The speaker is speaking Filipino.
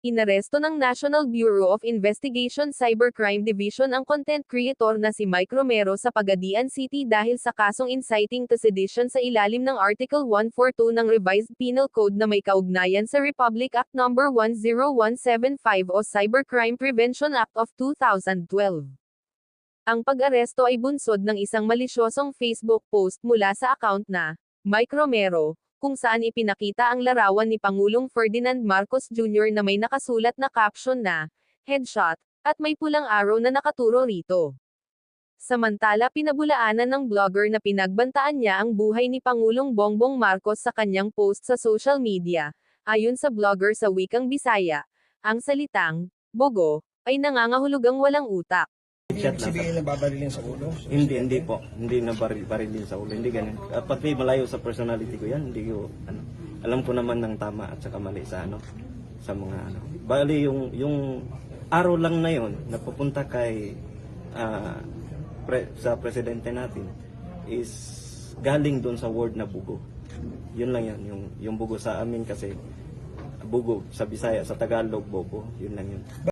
Inaresto ng National Bureau of Investigation Cybercrime Division ang content creator na si Mike Romero sa Pagadian City dahil sa kasong inciting to sedition sa ilalim ng Article 142 ng Revised Penal Code na may kaugnayan sa Republic Act No. 10175 o Cybercrime Prevention Act of 2012. Ang pag-aresto ay bunsod ng isang malisyosong Facebook post mula sa account na Mike Romero, kung saan ipinakita ang larawan ni Pangulong Ferdinand Marcos Jr. na may nakasulat na caption na headshot at may pulang arrow na nakaturo rito. Samantala pinabulaanan ng blogger na pinagbantaan niya ang buhay ni Pangulong Bongbong Marcos sa kanyang post sa social media. Ayon sa blogger sa wikang Bisaya, ang salitang bogo ay nangangahulugang walang utak. Chat lang. sabihin na babarilin sa ulo. Hindi, hindi po. Hindi na baril, barilin sa ulo. Hindi ganun. At pati malayo sa personality ko yan. Hindi ko, ano, alam ko naman ng tama at saka mali sa ano, sa mga ano. Bali yung, yung araw lang na yon na pupunta kay, ah, pre, sa presidente natin is galing doon sa word na bugo. Yun lang yan. Yung, yung bugo sa amin kasi, bugo sa Bisaya, sa Tagalog, bobo. Yun lang yun.